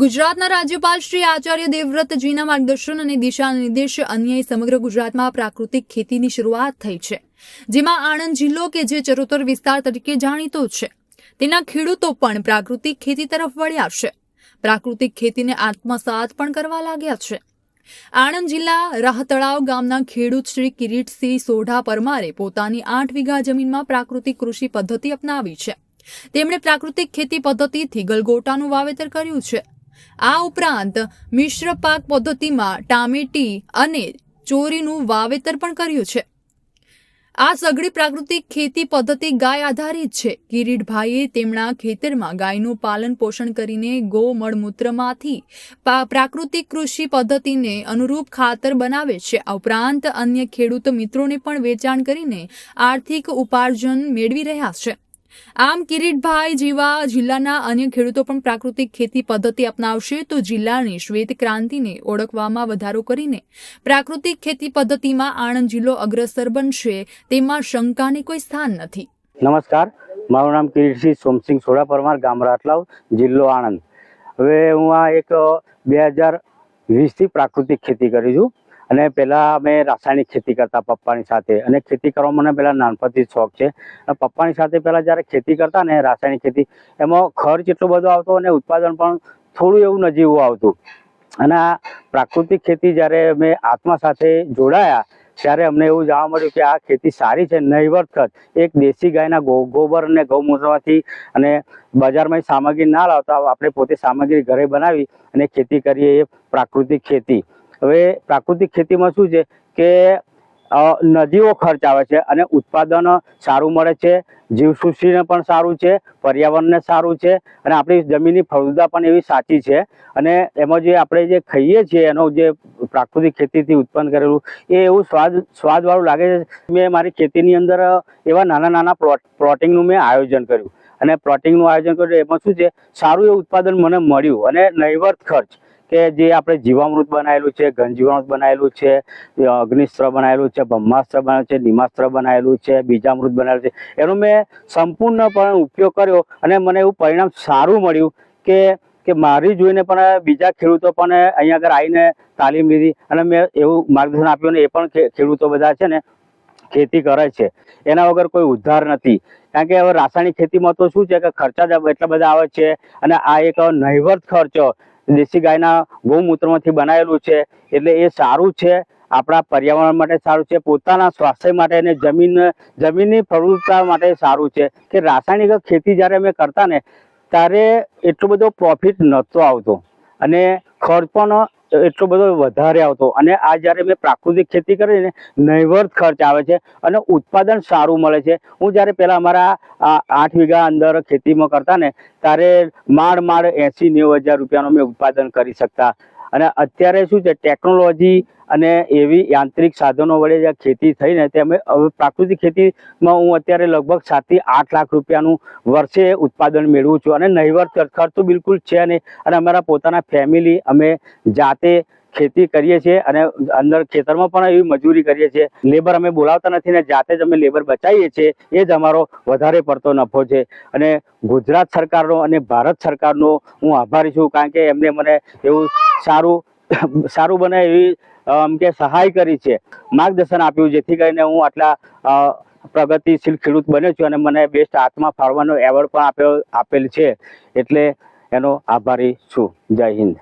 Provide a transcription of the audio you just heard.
ગુજરાતના રાજ્યપાલ શ્રી આચાર્ય દેવવ્રતજીના માર્ગદર્શન અને દિશા નિર્દેશ અન્વયે સમગ્ર ગુજરાતમાં પ્રાકૃતિક ખેતીની શરૂઆત થઈ છે, જેમાં આણંદ જિલ્લો કે જે ચરોતર વિસ્તાર તરીકે જાણીતો છે. તેના ખેડૂતો પણ પ્રાકૃતિક ખેતી તરફ વળ્યા છે. પ્રાકૃતિક ખેતીને આત્મસાત પણ કરવા લાગ્યા છે. આણંદ જિલ્લા રાહતળાવ ગામના ખેડૂત શ્રી કિરીટસિંહ સોઢા પરમારે પોતાની આઠ વીઘા જમીનમાં પ્રાકૃતિક કૃષિ પદ્ધતિ અપનાવી છે. તેમણે પ્રાકૃતિક ખેતી પદ્ધતિથી ગલગોટાનું વાવેતર કર્યું છે. આ ઉપરાંત મિશ્ર પાક પદ્ધતિમાં ટામેટી અને ચોરીનું વાવેતર પણ કર્યું છે. આ સઘળી પ્રાકૃતિક ખેતી પદ્ધતિ ગાય આધારિત છે. કિરીટભાઈએ તેમના ખેતરમાં ગાયનું પાલન પોષણ કરીને ગો મળમૂત્રમાંથી પ્રાકૃતિક કૃષિ પદ્ધતિને અનુરૂપ ખાતર બનાવે છે. આ ઉપરાંત અન્ય ખેડૂત મિત્રોને પણ વેચાણ કરીને આર્થિક ઉપાર્જન મેળવી રહ્યા છે. આમ કિરીટભાઈ જેવા જિલ્લાના અન્ય ખેડૂતો પણ પ્રાકૃતિક ખેતી પદ્ધતિ અપનાવશે તો જિલ્લાની શ્વેત ક્રાંતિને ઓળખવામાં વધારો કરીને પ્રાકૃતિક ખેતી પદ્ધતિમાં આણંદ જિલ્લો અગ્રસર બનશે તેમાં શંકાને કોઈ સ્થાન નથી. નમસ્કાર, મારું નામ કિરીટસિંહ સોમસિંહ સોડા પરમાર ગામ રાટલાવ જિલ્લો આણંદ. હવે હું આ એક બે હજાર વીસથી પ્રાકૃતિક ખેતી કરી છું. અને પહેલાં અમે રાસાયણિક ખેતી કરતા પપ્પાની સાથે. અને ખેતી કરવા મને પહેલાં નાનપણથી શોખ છે. અને પપ્પાની સાથે પહેલાં જ્યારે ખેતી કરતા ને રાસાયણિક ખેતી, એમાં ખર્ચ એટલો બધો આવતો અને ઉત્પાદન પણ થોડું એવું નજીવું આવતું. અને આ પ્રાકૃતિક ખેતી જ્યારે અમે આત્મા સાથે જોડાયા, ત્યારે અમને એવું જાણવા મળ્યું કે આ ખેતી સારી છે નહીવત ખર્ચ એક દેશી ગાયના ગોબર અને ગૌમૂત્રમાંથી અને બજારમાં સામગ્રી ના લાવતા આપણે પોતે સામગ્રી ઘરે બનાવી અને ખેતી કરીએ એ પ્રાકૃતિક ખેતી. હવે પ્રાકૃતિક ખેતીમાં શું છે કે નદીઓ ખર્ચ આવે છે અને ઉત્પાદન સારું મળે છે, જીવસૃષ્ટિને પણ સારું છે, પર્યાવરણને સારું છે અને આપણી જમીનની ફળદ્રુપતા પણ એવી સાચી છે. અને એમાં જે આપણે જે ખાઈએ છીએ, એનો જે પ્રાકૃતિક ખેતીથી ઉત્પન્ન કરેલું, એ એવું સ્વાદ, સ્વાદવાળું લાગે છે. મેં મારી ખેતીની અંદર એવા નાના નાના પ્લોટ, પ્લોટિંગનું મેં આયોજન કર્યું. અને પ્લોટિંગનું આયોજન કર્યું એમાં શું છે, સારું એવું ઉત્પાદન મને મળ્યું અને નહીવત ખર્ચ. કે જે આપણે જીવામૃત બનાવેલું છે ઘનજીવામૃત બનાવેલું છે અગ્નિસ્ત્ર બનાવેલું છે, બ્રહ્માસ્ત્ર બનાવેલું છે, નિમાસ્ત્ર બનાવેલું છે, બીજામૃત બનાવેલું છે. એનો મેં સંપૂર્ણપણે ઉપયોગ કર્યો અને મને એવું પરિણામ સારું મળ્યું કે કે મારી જોઈને પણ બીજા ખેડૂતો પણ અહીંયા આગળ આવીને તાલીમ લીધી અને મેં એવું માર્ગદર્શન આપ્યું ને એ પણ ખેડૂતો બધા છે ને ખેતી કરે છે. એના વગર કોઈ ઉદ્ધાર નથી. કારણ કે હવે રાસાયણિક ખેતીમાં તો શું છે કે ખર્ચા એટલા બધા આવે છે અને આ એક નહીવત ખર્ચો દેશી ગાયના ગૌમૂત્રમાંથી બનાવેલું છે. એટલે એ સારું છે. આપણા પર્યાવરણ માટે સારું છે. પોતાના સ્વાસ્થ્ય માટે અને જમીન, જમીનની ફળદ્રુપતા માટે સારું છે. કે રાસાયણિક ખેતી જ્યારે અમે કરતા ને, ત્યારે એટલો બધો પ્રોફિટ નહોતો આવતો. અને ખર્ચ પણ એટલો બધો વધારે આવતો. અને આ જ્યારે મેં પ્રાકૃતિક ખેતી કરી ને, નૈવર્ત ખર્ચ આવે છે અને ઉત્પાદન સારું મળે છે. હું જ્યારે પહેલાં અમારા આઠ વીઘા અંદર ખેતીમાં કરતા ને, ત્યારે માળ માળ એંસી નેવું હજાર રૂપિયાનું મેં ઉત્પાદન કરી શકતા. અને અત્યારે શું છે ટેકનોલોજી અને એવી યાંત્રિક સાધનો વડે જે ખેતી થઈને તે અમે, હવે પ્રાકૃતિક ખેતીમાં હું અત્યારે લગભગ સાતથી આઠ લાખ રૂપિયાનું વર્ષે ઉત્પાદન મેળવું છું. અને નહીવત ખર્ચ ખર્ચ તો બિલકુલ છે નહીં. અને અમારા પોતાના ફેમિલી અમે જાતે ખેતી કરીએ છીએ અને અંદર ખેતરમાં પણ એવી મજૂરી કરીએ છીએ. લેબર અમે બોલાવતા નથી ને જાતે જ અમે લેબર બચાવીએ છીએ. એ જ અમારો વધારે પડતો નફો છે. અને ગુજરાત સરકારનો અને ભારત સરકારનો હું આભારી છું કારણ કે એમને મને એવું સારું સારું બને એવી એમ કે સહાય કરી છે. માર્ગદર્શન આપ્યું જેથી કરીને હું આટલા પ્રગતિશીલ ખેડૂત બન્યો છું અને મને બેસ્ટ હાથમાં ફાળવાનો એવોર્ડ પણ આપ્યો આપેલ છે. એટલે એનો આભારી છું. જય હિન્દ.